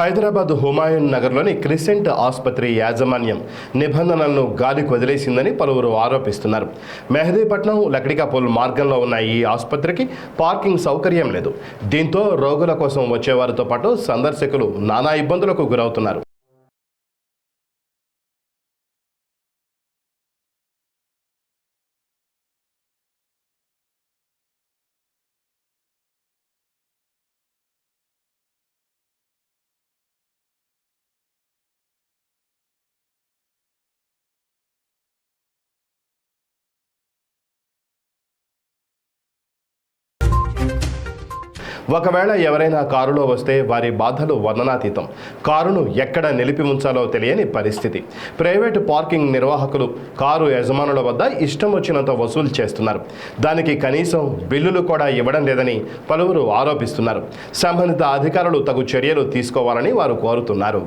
హైదరాబాద్ హుమాయూన్ నగర్లోని క్రిసెంట్ ఆసుపత్రి యాజమాన్యం నిబంధనలను గాలికి వదిలేసిందని పలువురు ఆరోపిస్తున్నారు. మెహదీపట్నం లక్డికాపూల్ మార్గంలో ఉన్న ఈ ఆసుపత్రికి పార్కింగ్ సౌకర్యం లేదు. దీంతో రోగుల కోసం వచ్చేవారితో పాటు సందర్శకులు నానా ఇబ్బందులకు గురవుతున్నారు. ఒకవేళ ఎవరైనా కారులో వస్తే వారి బాధలు వర్ణనాతీతం. కారును ఎక్కడ నిలిపి ఉంచాలో తెలియని పరిస్థితి. ప్రైవేటు పార్కింగ్ నిర్వాహకులు కారు యజమానుల వద్ద ఇష్టం వచ్చినంత వసూలు చేస్తున్నారు. దానికి కనీసం బిల్లులు కూడా ఇవ్వడం లేదని పలువురు ఆరోపిస్తున్నారు. సంబంధిత అధికారులు తగు చర్యలు తీసుకోవాలని వారు కోరుతున్నారు.